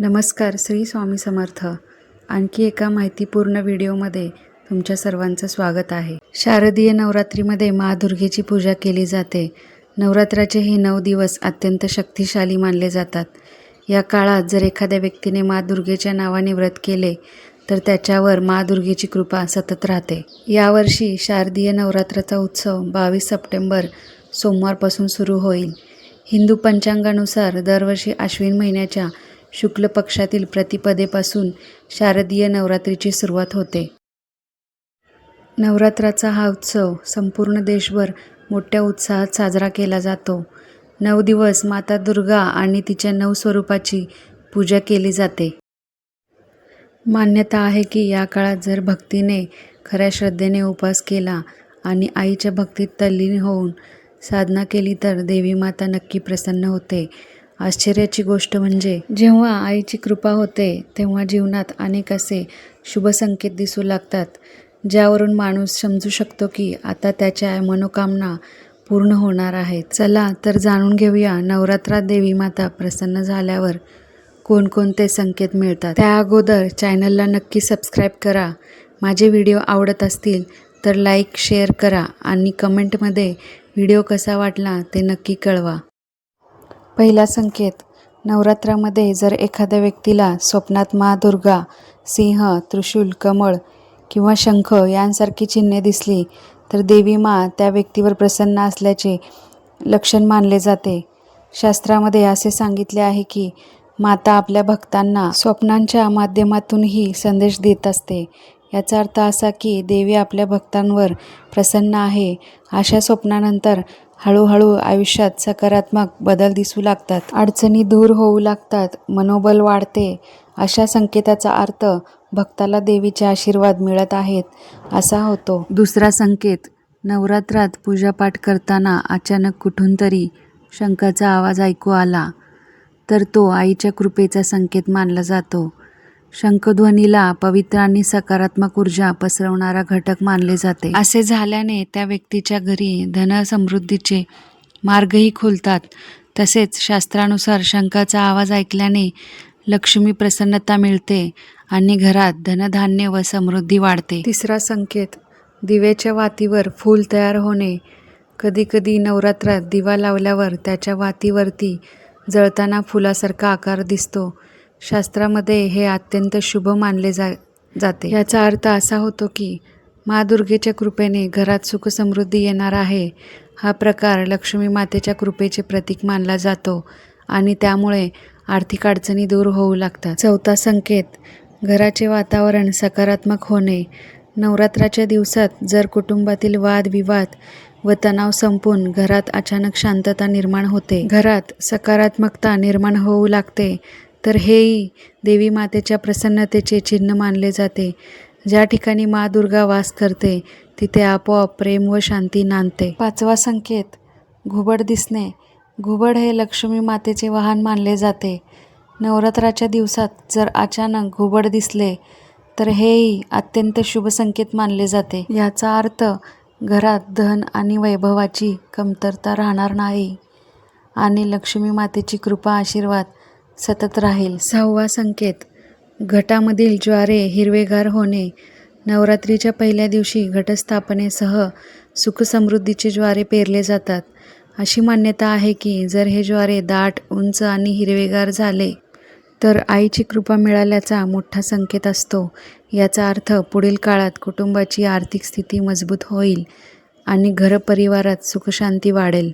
नमस्कार श्री स्वामी समर्थ. आणखी एका माहितीपूर्ण व्हिडिओमध्ये तुमच्या सर्वांचं स्वागत आहे. शारदीय नवरात्रीमध्ये महादुर्गेची पूजा केली जाते. नवरात्राचे हे नऊ दिवस अत्यंत शक्तिशाली मानले जातात. या काळात जर एखाद्या व्यक्तीने माँ दुर्गेच्या नावाने व्रत केले तर त्याच्यावर माँ दुर्गेची कृपा सतत राहते. यावर्षी शारदीय नवरात्राचा उत्सव बावीस सप्टेंबर सोमवारपासून सुरू होईल. हिंदू पंचांगानुसार दरवर्षी आश्विन महिन्याच्या शुक्ल पक्षातील प्रतिपदेपासून शारदीय नवरात्रीची सुरुवात होते. नवरात्राचा हा उत्सव संपूर्ण देशभर मोठ्या उत्साहात साजरा केला जातो. नऊ दिवस माता दुर्गा आणि तिच्या नऊ स्वरूपाची पूजा केली जाते. मान्यता आहे की या काळात जर भक्तीने खऱ्या श्रद्धेने उपवास केला आणि आईच्या भक्तीत तल्लीन होऊन साधना केली तर देवी माता नक्की प्रसन्न होते. आश्चर्याची गोष्ट म्हणजे जेव्हा आईची कृपा होते तेव्हा जीवनात अनेक असे शुभ संकेत दिसू लागतात ज्यावरून माणूस समजू शकतो की आता त्याच्या मनोकामना पूर्ण होणार आहेत. चला तर जाणून घेऊया नवरात्रात देवी माता प्रसन्न झाल्यावर कोणकोणते संकेत मिळतात. त्या अगोदर चॅनलला नक्की सबस्क्राईब करा. माझे व्हिडिओ आवडत असतील तर लाईक शेअर करा आणि कमेंटमध्ये व्हिडिओ कसा वाटला ते नक्की कळवा. पहिला संकेत नवरात्रामध्ये जर एखाद्या व्यक्तीला स्वप्नात मा दुर्गा सिंह त्रिशूल कमळ किंवा शंख यांसारखी चिन्हे दिसली तर देवी मा त्या व्यक्तीवर प्रसन्न असल्याचे लक्षण मानले जाते. शास्त्रामध्ये असे सांगितले आहे की माता आपल्या भक्तांना स्वप्नांच्या माध्यमातूनही संदेश देत असते. याचा अर्थ असा की देवी आपल्या भक्तांवर प्रसन्न आहे. अशा स्वप्नानंतर हळूहळू आयुष्यात सकारात्मक बदल दिसू लागतात. अडचणी दूर होऊ लागतात. मनोबल वाढते. अशा संकेताचा अर्थ भक्ताला देवीचे आशीर्वाद मिळत आहेत असा होतो. दुसरा संकेत नवरात्रात पूजापाठ करताना अचानक कुठून तरी शंखाचा आवाज ऐकू आला तर तो आईच्या कृपेचा संकेत मानला जातो. शंखध्वनीला पवित्र आणि सकारात्मक ऊर्जा पसरवणारा घटक मानले जाते. असे झाल्याने त्या व्यक्तीच्या घरी धन समृद्धीचे मार्गही खुलतात. तसेच शास्त्रानुसार शंखाचा आवाज ऐकल्याने लक्ष्मी प्रसन्नता मिळते आणि घरात धनधान्य व समृद्धी वाढते. तिसरा संकेत दिव्याच्या वातीवर फूल तयार होणे. कधीकधी नवरात्रात दिवा लावल्यावर त्याच्या वातीवरती जळताना फुलासारखा आकार दिसतो. शास्त्रामध्ये हे अत्यंत शुभ मानले जा जाते. याचा अर्थ असा होतो की मा दुर्गेच्या कृपेने घरात सुखसमृद्धी येणार आहे. हा प्रकार लक्ष्मी मातेच्या कृपेचे प्रतीक मानला जातो आणि त्यामुळे आर्थिक अडचणी दूर होऊ लागतात. चौथा संकेत घराचे वातावरण सकारात्मक होणे. नवरात्राच्या दिवसात जर कुटुंबातील वादविवाद व तणाव संपून घरात अचानक शांतता निर्माण होते. घरात सकारात्मकता निर्माण होऊ लागते. तर हेही देवी मातेच्या प्रसन्नतेचे चिन्ह मानले जाते. ज्या ठिकाणी मा दुर्गा वास करते तिथे आपोआप प्रेम व शांती नांदते. पाचवा संकेत घुबड दिसणे. घुबड हे लक्ष्मी मातेचे वाहन मानले जाते. नवरात्राच्या दिवसात जर अचानक घुबड दिसले तर हेही अत्यंत शुभ संकेत मानले जाते. याचा अर्थ घरात धन आणि वैभवाची कमतरता राहणार नाही. आणि लक्ष्मी मातेची कृपा आशीर्वाद सतत राहील. सहावा संकेत घटामधील ज्वारे हिरवेगार होणे. नवरात्रीच्या पहिल्या दिवशी घटस्थापनेसह सुखसमृद्धीचे ज्वारे पेरले जातात. अशी मान्यता आहे की जर हे ज्वारे दाट उंच आणि हिरवेगार झाले तर आईची कृपा मिळाल्याचा मोठा संकेत असतो. याचा अर्थ पुढील काळात कुटुंबाची आर्थिक स्थिती मजबूत होईल आणि घरपरिवारात सुखशांती वाढेल.